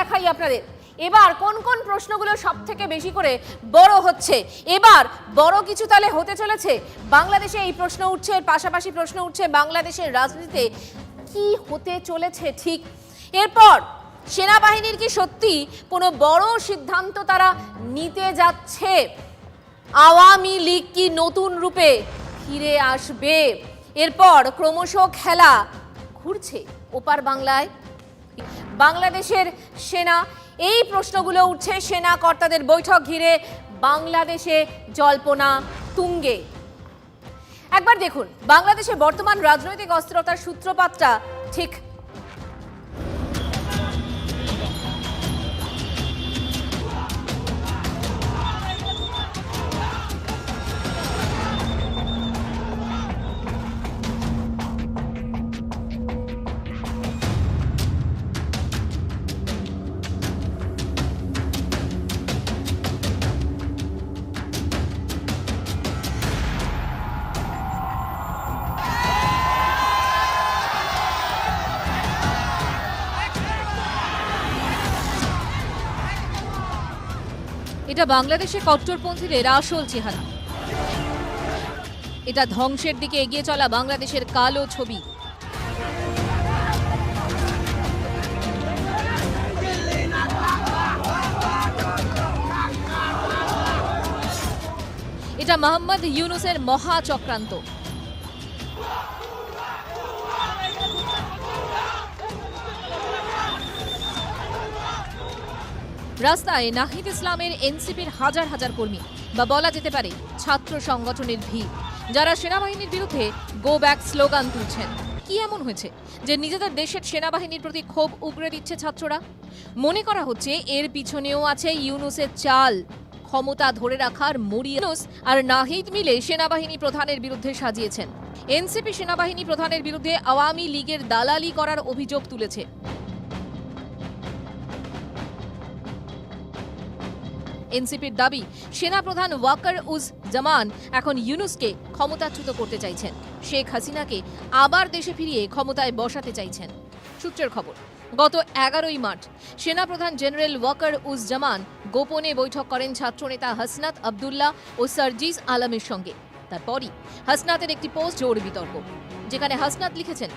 দেখাই আপনাদের। এবার কোন কোন প্রশ্নগুলো সব থেকে বেশি করে বড় হচ্ছে? এবার বড় কিছু তাহলে হতে চলেছে। বাংলাদেশে এই প্রশ্ন উঠছে পাশাপাশি প্রশ্ন উঠছে বাংলাদেশের রাজনীতিতে কি হতে চলেছে ঠিক? এরপর সেনাবাহিনীর কি সত্যি কোনো বড় সিদ্ধান্ত তারা নিতে যাচ্ছে? আওয়ামী লীগ কি নতুন রূপে ফিরে আসবে? এরপর ক্রমশ খেলা ঘুরছে ওপার বাংলায়। বাংলাদেশের সেনা। এই প্রশ্নগুলো উঠছে সেনা কর্তাদের বৈঠক ঘিরে বাংলাদেশে জল্পনা তুঙ্গে। একবার দেখুন, বাংলাদেশে বর্তমান রাজনৈতিক অস্থিরতার সূত্রপাতটা ঠিক এটা বাংলাদেশে কট্টরপন্থীদের আসল চেহারা। এটা ধ্বংসের দিকে এগিয়ে চলা বাংলাদেশের কালো ছবি। এটা মোহাম্মদ ইউনুসের মহা রাস্তায় নাহিদ ইসলামের এনসিপির হাজার হাজার কর্মী বা বলা যেতে পারে ছাত্র সংগঠনের ভিড়। যারা সেনাবাহিনীর বিরুদ্ধে গো ব্যাক স্লোগান তুলছেন। কি এমন হয়েছে যে নিজেদের দেশের সেনাবাহিনীর প্রতি ক্ষোভ উগরে দিচ্ছে ছাত্ররা? মনে করা হচ্ছে এর পিছনেও আছে ইউনুসের চাল। ক্ষমতা ধরে রাখার মরি ইউনুস আর নাহিদ মিলে সেনাবাহিনী প্রধানের বিরুদ্ধে সাজিয়েছেন। এনসিপি সেনাবাহিনী প্রধানের বিরুদ্ধে আওয়ামী লীগের দালালি করার অভিযোগ তুলেছে। এনসিপির দাবি, সেনাপ্রধান ওয়াকার উজ জামান এখন ইউনুসকে ক্ষমতাচ্যুত করতে চাইছেন। শেখ হাসিনাকে আবার দেশে ফিরিয়ে ক্ষমতায় বসাতে চাইছেন। সূত্রের খবর, গত এগারোই মার্চ সেনাপ্রধান জেনারেল ওয়াকার উজ জামান গোপনে বৈঠক করেন ছাত্রনেতা হাসনাত আবদুল্লাহ ও সার্জিস আলমের সঙ্গে। তারপরই হাসনাতের একটি পোস্ট জোর বিতর্ক, যেখানে হাসনাত লিখেছেন,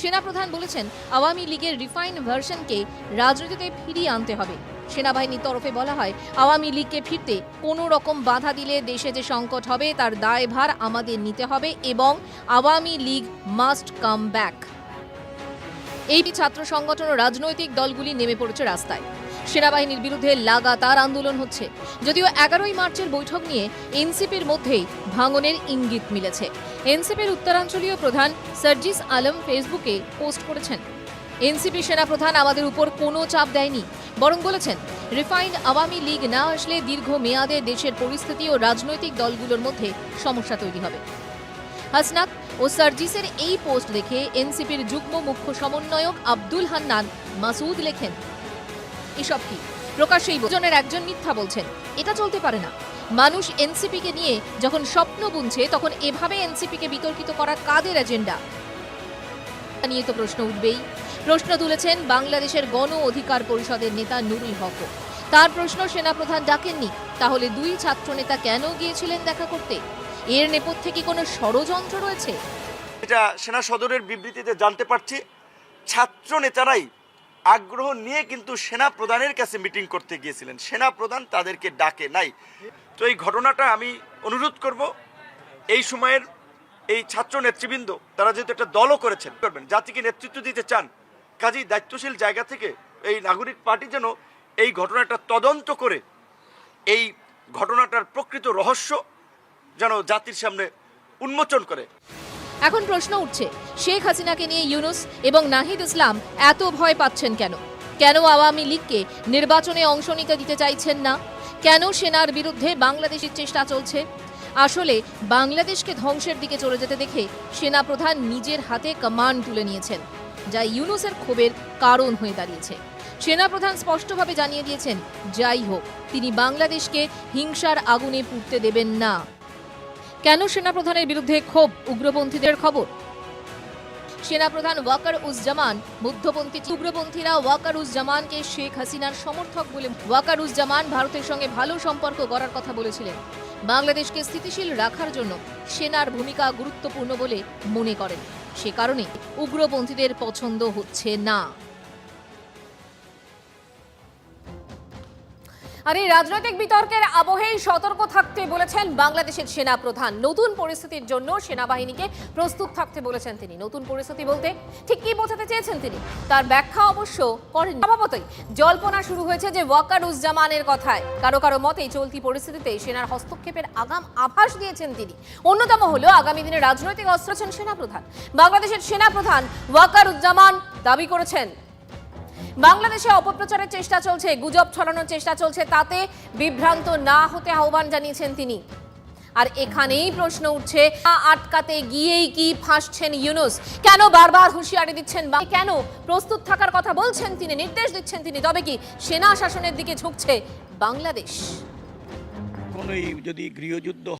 সেনাপ্রধান বলেছেন আওয়ামী লীগের রিফাইন ভার্সনকে রাজনীতিতে ফিরিয়ে আনতে হবে। সেনাবাহিনীর তরফে বলা হয়, আওয়ামী লীগকে ফিরতে কোনো রকম বাধা দিলে দেশে যে সংকট হবে তার দায়ভার আমাদের নিতে হবে এবং Awami League must come back এই ছাত্র সংগঠন ও রাজনৈতিক দলগুলি নেমে পড়েছে রাস্তায়। সেনাবাহিনীর বিরুদ্ধে লাগাতার আন্দোলন হচ্ছে। যদিও এগারোই মার্চের বৈঠক নিয়ে এনসিপির মধ্যেই ভাঙনের ইঙ্গিত মিলেছে। এনসিপির উত্তরাঞ্চলীয় প্রধান সার্জিস আলম ফেসবুকে পোস্ট করেছেন, এনসিপি সেনাপ্রধান আমাদের উপর কোনো চাপ দেয়নি। বরং বলেছেন রিফাইন্ড আওয়ামী লীগ না আসলে দীর্ঘ মেয়াদে দেশের পরিস্থিতি ও রাজনৈতিক দলগুলোর মধ্যে সমস্যা তৈরি হবে। হাসনাত ও সার্জিসের এই পোস্ট দেখে এনসিপির যুগ্ম মুখ্য সমন্বয়ক আব্দুল হান্নান মাসুদ লেখেন, এসব কি? প্রকাশ্যেই জনের একজন মিথ্যা বলছেন, এটা চলতে পারে না। মানুষ এনসিপিকে নিয়ে যখন স্বপ্ন বুনছে, তখন এভাবে এনসিপিকে বিতর্কিত করা কাদের এজেন্ডা? নিয়ে তো প্রশ্ন উঠবেই। প্রশ্ন তুলেছেন বাংলাদেশের গণ অধিকার পরিষদের নেতা নুরুল হক। তার প্রশ্ন সেনাপ্রধান ডাকেননি। তাহলে দুই ছাত্রনেতা কেন গিয়েছিলেন দেখা করতে? এর নেপথ্যে কি কোনো ষড়যন্ত্র রয়েছে? এটা সেনা সদরের বিবৃতিতে জানতে পারছি। ছাত্র নেতারাই আগ্রহ নিয়ে কিন্তু সেনা প্রধানের কাছে মিটিং করতে গিয়েছিলেন। সেনা প্রধান তাদেরকে ডাকে নাই। তো এই ঘটনাটা আমি অনুরোধ করব। এই সময়ের এই ছাত্র নেতৃবৃন্দ, তারা যেহেতু একটা দলও করেছেন করবেন? জাতিকে নেতৃত্ব দিতে চান, কাজেই দায়িত্বশীল জায়গা থেকে এই নাগরিক পার্টি যেন এই ঘটনাটা তদন্ত করে, এই ঘটনাটার প্রকৃত রহস্য যেন জাতির সামনে উন্মোচন করে। এখন প্রশ্ন উঠছে, শেখ হাসিনাকে নিয়ে ইউনুস এবং নাহিদ ইসলাম এত ভয় পাচ্ছেন কেন? কেন আওয়ামী লীগকে নির্বাচনে অংশ নিতে দিতে চাইছেন না? কেন সেনার বিরুদ্ধে বাংলাদেশের চেষ্টা চলছে? আসলে বাংলাদেশকে ধ্বংসের দিকে চলে যেতে দেখে সেনাপ্রধান নিজের হাতে কমান্ড তুলে নিয়েছেন, যা ইউনুসের ক্ষোভের কারণ হয়ে দাঁড়িয়েছে। সেনাপ্রধান স্পষ্টভাবে জানিয়ে দিয়েছেন, যাই হোক, তিনি বাংলাদেশকে হিংসার আগুনে পুড়তে দেবেন না। কেন সেনাপ্রধানের বিরুদ্ধে ক্ষোভ, উগ্রপন্থীদের খবর? সেনাপ্রধান ওয়াকার উজ্জামান মধ্যপন্থী উগ্রপন্থীরা ওয়াকার উজ্জামানকে শেখ হাসিনার সমর্থক বলে ওয়াকার উজ্জামান ভারতের সঙ্গে ভালো সম্পর্ক গড়ার কথা বলেছিলেন। বাংলাদেশকে স্থিতিশীল রাখার জন্য সেনার ভূমিকা গুরুত্বপূর্ণ বলে মনে করেন। সে কারণে উগ্রপন্থীদের পছন্দ হচ্ছে না। আর এই রাজনৈতিক বিতর্কের আবহেই সতর্ক থাকতে বলেছেন বাংলাদেশের সেনা প্রধান নতুন পরিস্থিতির জন্য সেনাবাহিনীকে প্রস্তুত থাকতে বলেছেন তিনি। নতুন পরিস্থিতি বলতে ঠিক কি বোঝাতে চেয়েছেন তিনি? তার ব্যাখ্যা অবশ্য করেন স্বভাবতই জল্পনা শুরু হয়েছে যে ওয়াকারুজ্জামানের কথায়। কারও কারও মতে চলতি পরিস্থিতিতে সেনার হস্তক্ষেপের আগাম আভাস দিয়েছেন তিনি। অন্যতম হলো আগামী দিনে রাজনৈতিক অস্ত্র আছেন সেনাপ্রধান। বাংলাদেশের সেনাপ্রধান ওয়াকারুজ্জামান দাবি করেছেন বাংলাদেশে অপপ্রচারের চেষ্টা চলছে, গুজব ছড়ানোর চেষ্টা চলছে, তাতে বিভ্রান্ত না হতে আহ্বান জানিয়েছেন তিনি। আর এখানেই প্রশ্ন উঠছে আটকাতে গিয়েই কি ফাঁসছেন ইউনুস? কেন বারবার হুঁশিয়ারি দিচ্ছেন বা কেন প্রস্তুত থাকার কথা বলছেন তিনি, নির্দেশ দিচ্ছেন তিনি, তবে কি সেনা শাসনের দিকে ঝুঁকছে বাংলাদেশ? যদি গৃহযুদ্ধ